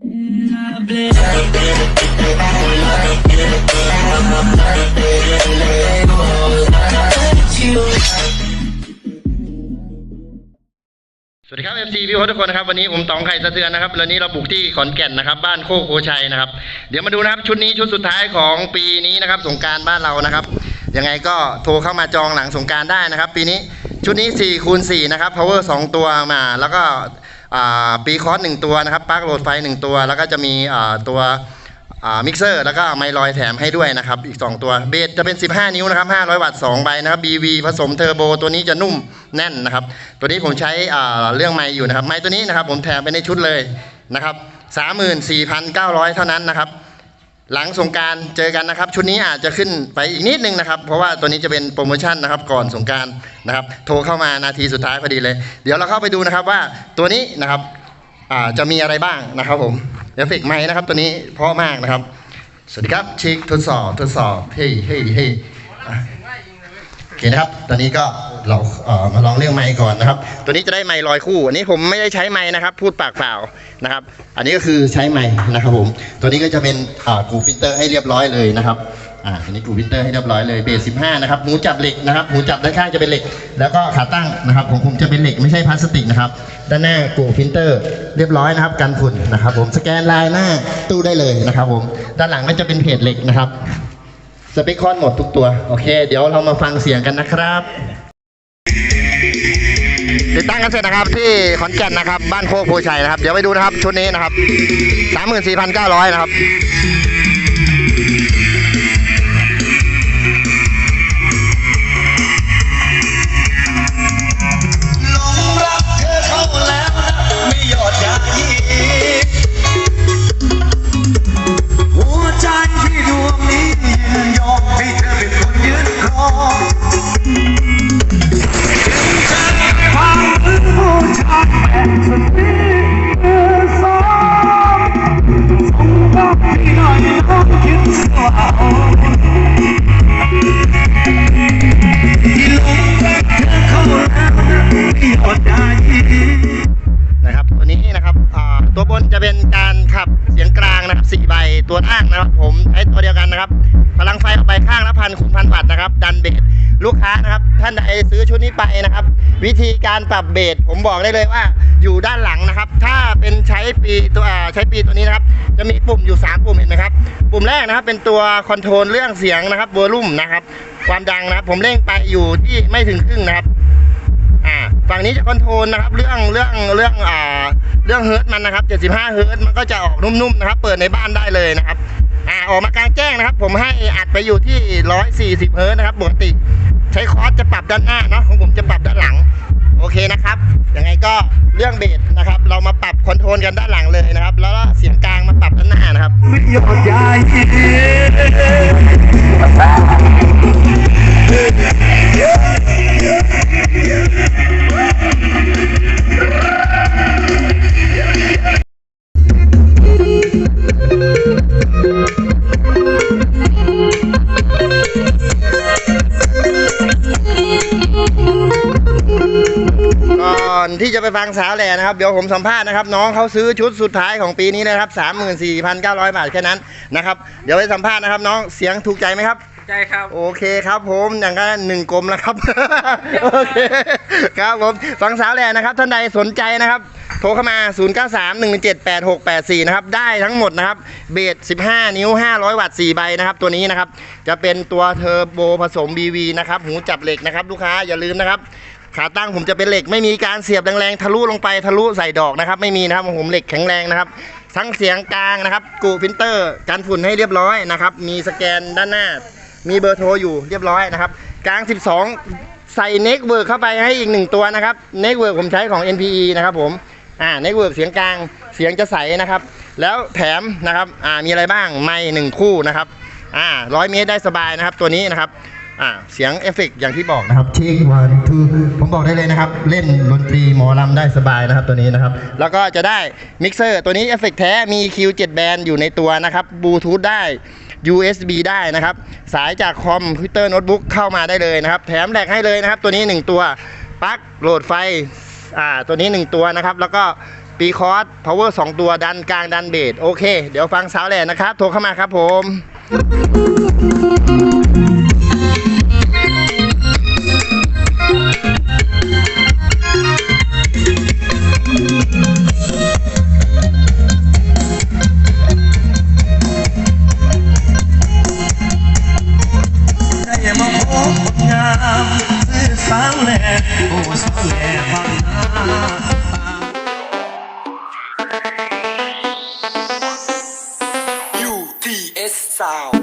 สวัสดีครับ FC พี่โฮทุกคนนะครับวันนี้ผมตองไข่สะเทือนนะครับวันนี้เราบุกที่ขอนแก่นนะครับ บ้านโคกโพชัยนะครับ เดี๋ยวมาดูนะครับชุดนี้ชุดสุดท้ายของปีนี้นะครับ สงการบ้านเรานะครับยังไงก็โทรเข้ามาจองหลังสงการได้นะครับ ปีนี้ชุดนี้4คูณ4นะครับ power 2 ตัวมา แล้วก็ ปีคอร์สหนึ่งตัวนะครับปลั๊กโหลดไฟหนึ่งตัว แล้วก็จะมีตัวมิกเซอร์แล้วก็ไมลอยแถมให้ด้วยนะครับ อีก 2 ตัวเบสจะเป็น 15 นิ้วนะครับ 500 วัตต์2ใบนะครับ BV ผสมเทอร์โบตัวนี้จะนุ่มแน่นนะครับ ตัวนี้ผมใช้เรื่องไมอยู่นะครับ ไมตัวนี้นะครับผมแถมไปในชุดเลยนะครับ 34,900 เท่านั้นนะครับ หลังสงการเจอกันนะครับ ชุดนี้อาจจะขึ้นไปอีกนิดนึงนะครับ เพราะว่าตัวนี้จะเป็นโปรโมชั่นนะครับก่อนสงการนะครับ โทรเข้ามานาทีสุดท้ายพอดีเลย เดี๋ยวเราเข้าไปดูนะครับว่าตัวนี้นะครับจะมีอะไรบ้างนะครับผมเอฟเฟกต์ไม้นะครับ ตัวนี้เพราะมากนะครับ สวัสดีครับชิคทดสอบทดสอบเฮ้ยเฮ้ยเฮ้ยโอเคนะครับตอนนี้ก็ เราเอ่อมาลองเรื่องไม้ก่อนนะครับ ตัวนี้จะได้ไม้ลอยคู่ อันนี้ผมไม่ได้ใช้ไม้นะครับ พูดปากเปล่านะครับ อันนี้ก็คือใช้ไม้นะครับผม ตัวนี้ก็จะเป็นอ่ากูฟิลเตอร์ให้เรียบร้อยเลยนะครับอ่าอันนี้กูฟิลเตอร์ให้เรียบร้อยเลยเบส15นะครับหูจับเหล็กนะครับหูจับด้านข้างจะเป็นเหล็ก แล้วก็ขาตั้งนะครับของผมจะเป็นเหล็กไม่ใช่พลาสติกนะครับด้านหน้ากูฟิลเตอร์เรียบร้อยนะครับกันฝุ่นนะครับ ผมสแกนลายหน้าตู้ได้เลยนะครับ ผมด้านหลังก็จะเป็นเพจเหล็กนะครับสเปคคอนหมดทุกตัว โอเค เดี๋ยวเรามาฟังเสียงกันนะครับ ติดตั้งกันเสร็จนะครับที่ขอนแก่นนะครับ บ้านโคกโพชัยนะครับ เดี๋ยวไปดูนะครับ ชุดนี้นะครับ 34,900 นะครับ ตัวลางนะครับ ผมใช้ตัวเดียวกันนะครับ พลังไฟออกไปข้างละพันคูณพันวัตต์นะครับ ดันเบสลูกค้านะครับ ท่านใดซื้อชุดนี้ไปนะครับ วิธีการปรับเบสผมบอกได้เลยว่า อยู่ด้านหลังนะครับ ถ้าเป็นใช้ปีตัวใช้ปีตัวนี้นะครับ จะมีปุ่มอยู่ 3 ปุ่มเห็นไหมครับ ปุ่มแรกนะครับ เป็นตัวคอนโทรลเรื่องเสียงนะครับวอลลุ่มนะครับ ความดังนะครับ ผมเร่งไปอยู่ที่ไม่ถึงครึ่งนะครับ ฝั่งนี้จะคอนโทรลนะครับ เรื่องเรื่องเรื่องอ่าเรื่องเฮิร์ตมันนะครับ 75 เฮิร์ตมันก็จะออกนุ่มๆนะครับ เปิดในบ้านได้เลยนะครับอ่าออกมากลางแจ้งนะครับ ผมให้อัดไปอยู่ที่ 140 เฮิร์ตนะครับปกติ ใช้คอร์สจะปรับด้านหน้าเนาะของผมจะปรับด้านหลัง โอเคนะครับยังไงก็เรื่องเบสนะครับ เรามาปรับคอนโทรลกันด้านหลังเลยนะครับ แล้วก็เสียงกลางมาปรับด้านหน้านะครับ อดยายีก่อนที่จะไปฟังสาวแหล่นะครับ เดี๋ยวผมสัมภาษณ์นะครับ น้องเขาซื้อชุดสุดท้ายของปีนี้นะครับ34,900 บาทแค่นั้นนะครับ เดี๋ยวไปสัมภาษณ์นะครับ น้องเสียงถูกใจไหมครับ ใจครับ โอเคครับผมอย่างก็หนึ่งกลมแล้วครับ โอเคครับผมฟังสาวแหล่นะครับ ท่านใดสนใจนะครับโทรเข้ามา 0 9 3 1 7 8 6 8 4 นะครับ ได้ทั้งหมดนะครับ เบส15 นิ้ว 500 วัตต์ 4 ใบนะครับ ตัวนี้นะครับ จะเป็นตัวเทอร์โบผสม BV นะครับ หูจับเหล็กนะครับ ลูกค้าอย่าลืมนะครับ ขาตั้งผมจะเป็นเหล็กไม่มีการเสียบแรงๆทะลุลงไปทะลุใส่ดอกนะครับ ไม่มีนะครับผมเหล็กแข็งแรงนะครับ ทั้งเสียงกลางนะครับ กูฟิลเตอร์กันฝุ่นให้เรียบร้อยนะครับ มีสแกนด้านหน้า มีเบอร์โทรอยู่เรียบร้อยนะครับ กลาง 12 ใส่เน็กเวิร์กเข้าไปให้อีกหนึ่งตัวนะครับเน็กเวิร์กผมใช้ของ NPE นะครับผมอ่าเน็กเวิร์กเสียงกลางเสียงจะใสนะครับ แล้วแถมนะครับอ่ามีอะไรบ้างไม้หนึ่งคู่นะครับอ่าร้อยเมตรได้สบายนะครับตัวนี้นะครับ อ่าเสียงเอฟเฟกอย่างที่บอกนะครับเช็ควันทูผมบอกได้เลยนะครับ เล่นดนตรีหมอลำได้สบายนะครับตัวนี้นะครับ แล้วก็จะได้มิกเซอร์ตัวนี้เอฟเฟกแท้มี Q7 แบนอยู่ในตัวนะครับบลูทูธได้ USB ได้นะครับ สายจากคอมพิวเตอร์โน้ตบุ๊กเข้ามาได้เลยนะครับ แถมแหลกให้เลยนะครับ ตัวนี้ 1 ตัวปลั๊กโหลดไฟอ่าตัวนี้ 1 ตัวนะครับ แล้วก็ปีคอร์สพาวเวอร์สองตัวดันกลางดันเบสโอเค เดี๋ยวฟังสาวแหล่นะครับ โทรเข้ามาครับผม sal.